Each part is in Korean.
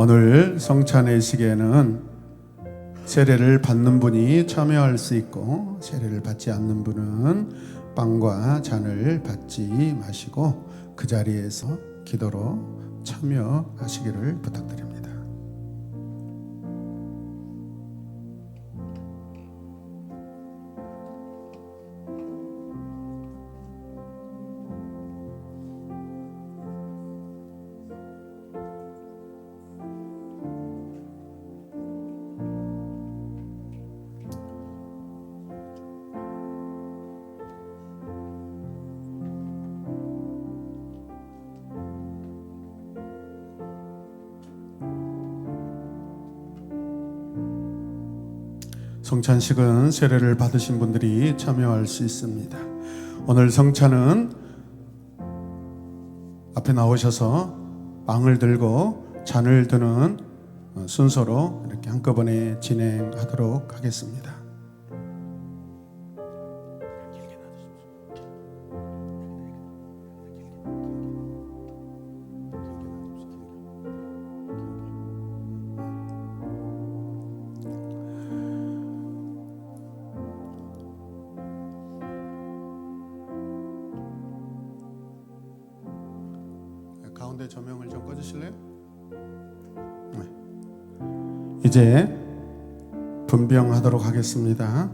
오늘 성찬의 시계는 세례를 받는 분이 참여할 수 있고 세례를 받지 않는 분은 빵과 잔을 받지 마시고 그 자리에서 기도로 참여하시기를 부탁드립니다. 성찬식은 세례를 받으신 분들이 참여할 수 있습니다. 오늘 성찬은 앞에 나오셔서 빵을 들고 잔을 드는 순서로 이렇게 한꺼번에 진행하도록 하겠습니다. 이제 분병하도록 하겠습니다.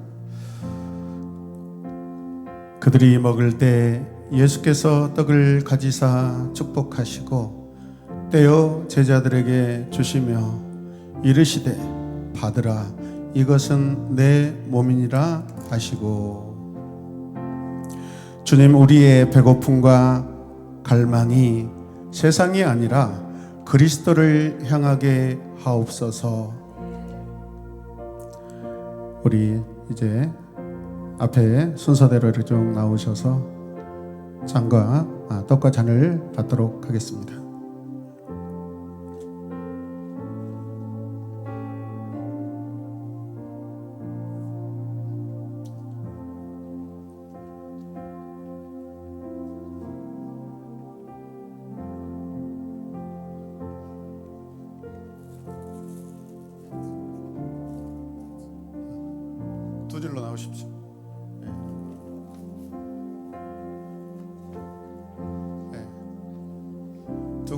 그들이 먹을 때 예수께서 떡을 가지사 축복하시고 떼어 제자들에게 주시며 이르시되 받으라 이것은 내 몸이니라 하시고 주님 우리의 배고픔과 갈망이 세상이 아니라 그리스도를 향하게 하옵소서. 우리 이제 앞에 순서대로 이렇게 쭉 나오셔서 잔과 아, 떡과 잔을 받도록 하겠습니다.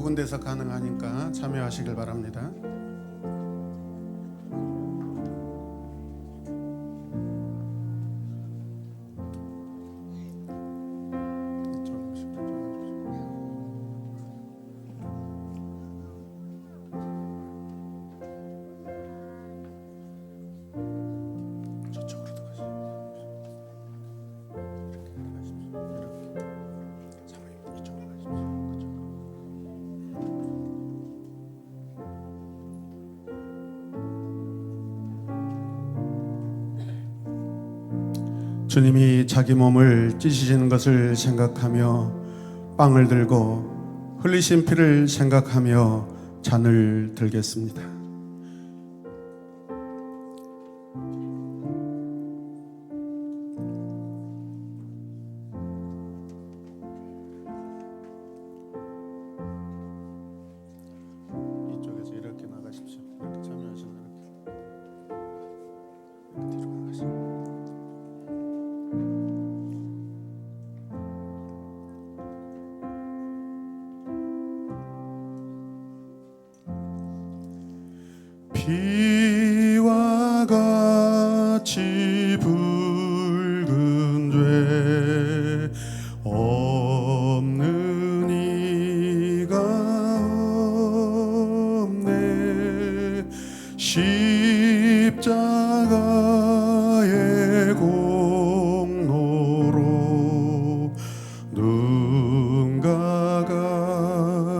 군데서 가능하니까 참여하시길 바랍니다. 주님이 자기 몸을 찢으시는 것을 생각하며 빵을 들고 흘리신 피를 생각하며 잔을 들겠습니다. 눈과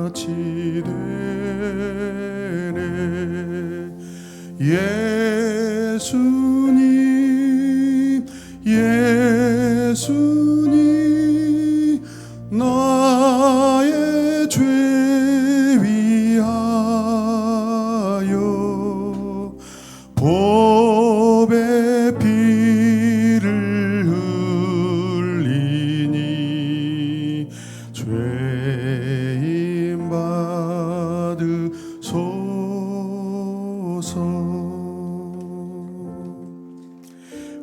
같이 되네. 예수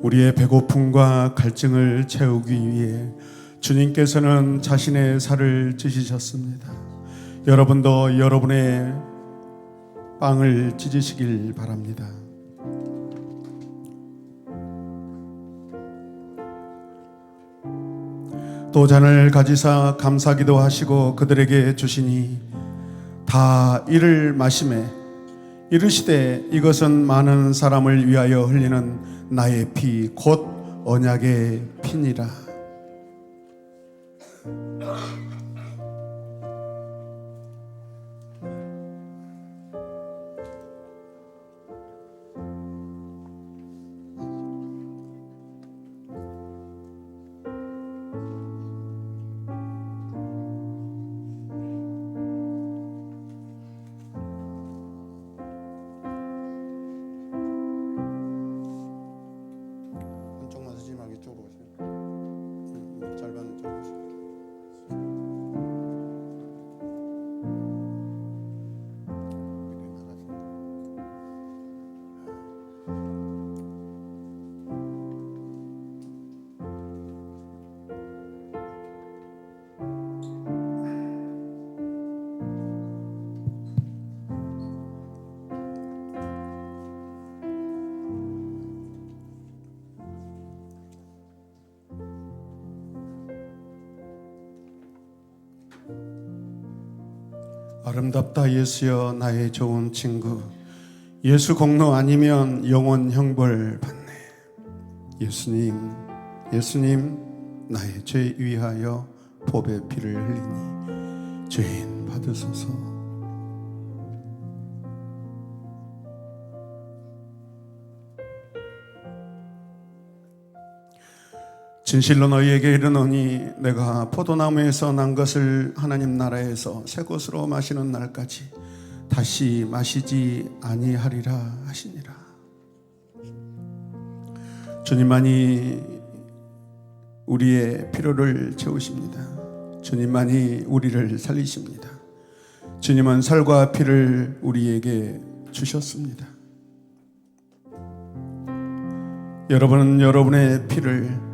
우리의 배고픔과 갈증을 채우기 위해 주님께서는 자신의 살을 찢으셨습니다. 여러분도 여러분의 빵을 찢으시길 바랍니다. 또 잔을 가지사 감사기도 하시고 그들에게 주시니 다 이를 마심에 이르시되 이것은 많은 사람을 위하여 흘리는 나의 피 곧 언약의 피니라 아름답다 예수여 나의 좋은 친구. 예수 공로 아니면 영원 형벌 받네. 예수님 예수님 나의 죄 위하여 법의 피를 흘리니 죄인 받으소서 진실로 너희에게 이르노니 내가 포도나무에서 난 것을 하나님 나라에서 새 것으로 마시는 날까지 다시 마시지 아니하리라 하시니라. 주님만이 우리의 필요를 채우십니다. 주님만이 우리를 살리십니다. 주님은 살과 피를 우리에게 주셨습니다. 여러분은 여러분의 피를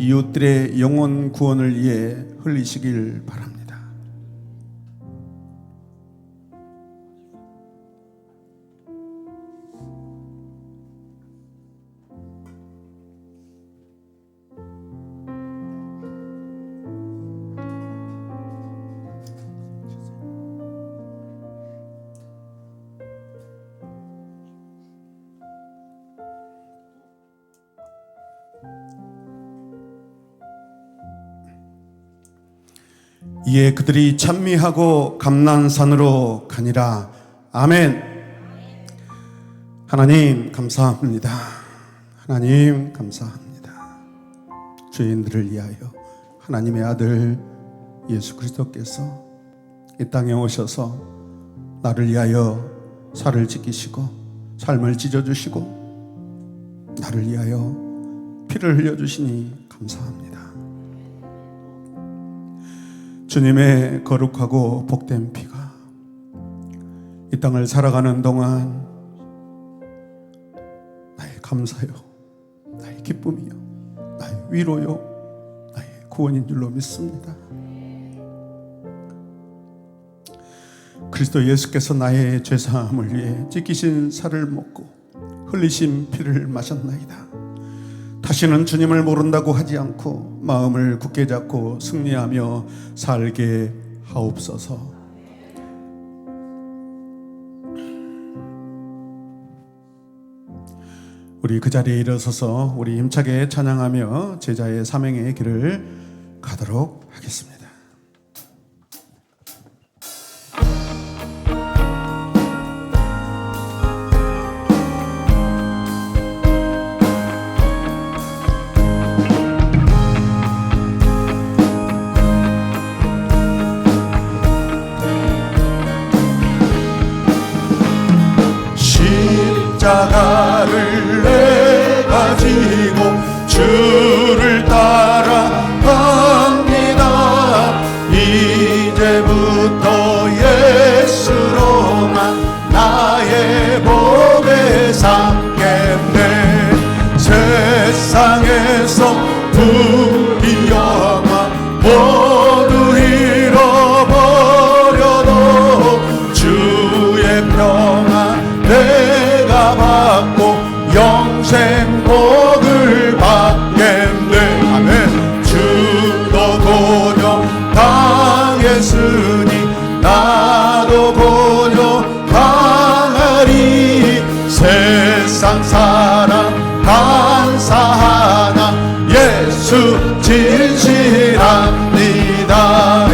이웃들의 영혼 구원을 위해 흘리시길 바랍니다. 이에 그들이 찬미하고 감난산으로 가니라. 아멘. 하나님 감사합니다. 하나님 감사합니다. 죄인들을 위하여 하나님의 아들 예수 그리스도께서 이 땅에 오셔서 나를 위하여 살을 지키시고 삶을 찢어 주시고 나를 위하여 피를 흘려 주시니 감사합니다. 주님의 거룩하고 복된 피가 이 땅을 살아가는 동안 나의 감사요, 나의 기쁨이요, 나의 위로요, 나의 구원인 줄로 믿습니다. 그리스도 예수께서 나의 죄사함을 위해 찢기신 살을 먹고 흘리신 피를 마셨나이다. 다시는 주님을 모른다고 하지 않고 마음을 굳게 잡고 승리하며 살게 하옵소서. 우리 그 자리에 일어서서 우리 힘차게 찬양하며 제자의 사명의 길을 가도록 하겠습니다. 세상에서 불이여 진실합니다.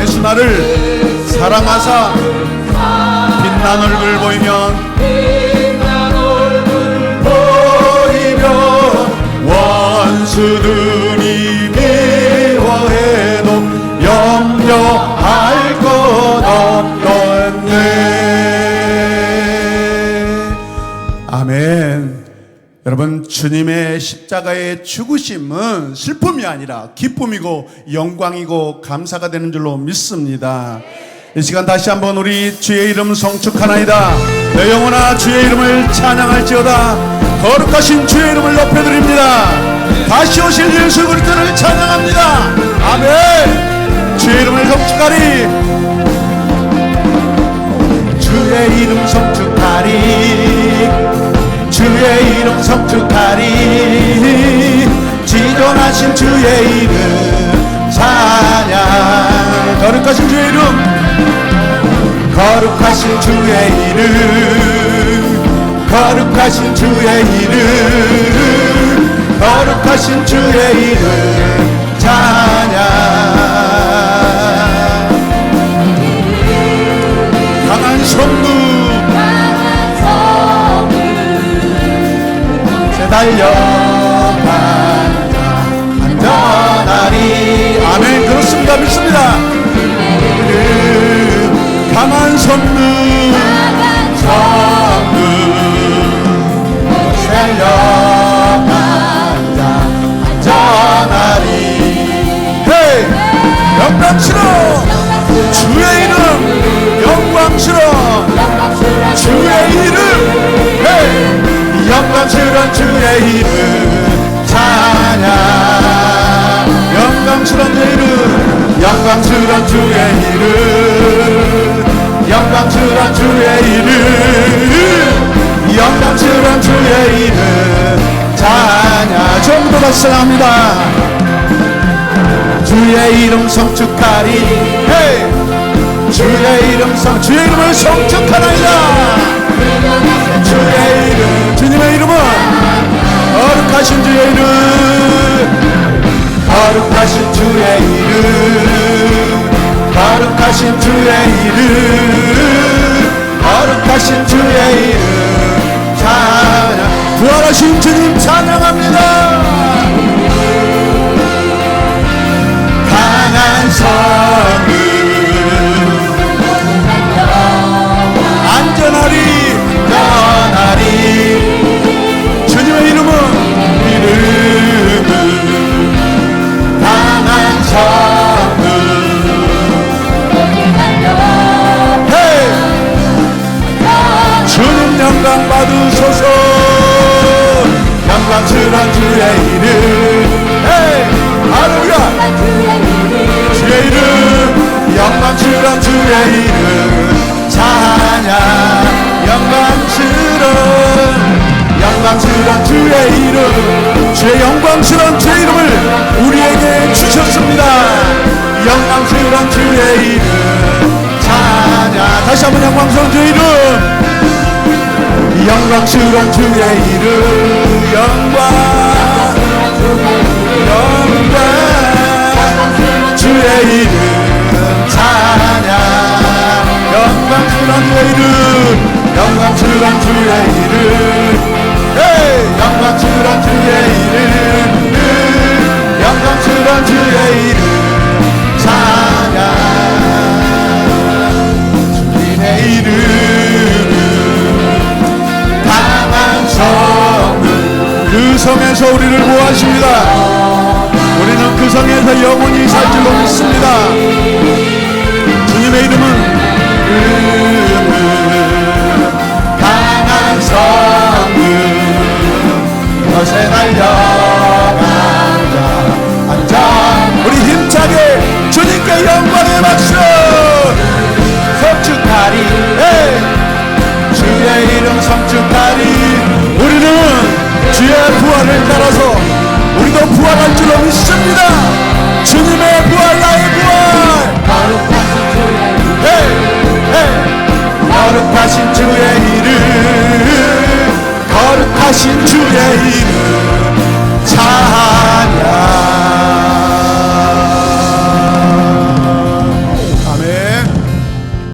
예수 나를 사랑하사 빛난 얼굴 보이면 보이면 원수들 여러분 주님의 십자가의 죽으심은 슬픔이 아니라 기쁨이고 영광이고 감사가 되는 줄로 믿습니다. 이 시간 다시 한번 우리 주의 이름 성축하나이다. 내 영혼아 주의 이름을 찬양할지어다. 거룩하신 주의 이름을 높여드립니다. 다시 오실 예수 그리스도를 찬양합니다. 아멘. 주의 이름을 성축하리. 주의 이름 성축하리 주의 이름 성축하리. 지존하신 주의 이름 찬양 거룩하신 주의 이름. 거룩하신 주의 이름. 거룩하신 주의 이름. 거룩하신 주의 이름 찬양. 강한 성부 달려간 자 안전하리. 아멘. 그렇습니다. 믿습니다. 이름 강한 주의 이름. 영광스러운 주의 이름. 영광스러운 주의 이름. 찬양. 전부 다시 찬양합니다. 주의 이름 성축하리. 헤이. 주의 이름 성 주의 이름을 성축하나이다. 주의 이름. 주님의 이름은 거룩하신 주의 이름. 거룩하신 주의 이름 거룩하신 주의 이름 거룩하신 주의 이름 찬양 부활하신 주님 찬양합니다 주의 이름 주의 영광스러운 주의 이름을 우리에게 주셨습니다. 영광스러운 주의 이름. 찬양 다시 한번 영광스러운 주의 이름. 영광스러운 주의 이름. 영광 영광 주의 이름. 찬양 영광스러운 주의 이름. 영광스러운 주의 이름 헤이 영광스러운 주의 이름 네, 영광의 박수! 성축하리. 네. 주의 이름 성축하리. 우리는 주의 부활을 따라서 우리도 부활할 줄로 믿습니다. 주님의 부활 나의 부활! 거룩하신 주의 이름 거룩하신 주의 이름 거룩하신 주의 이름. 자.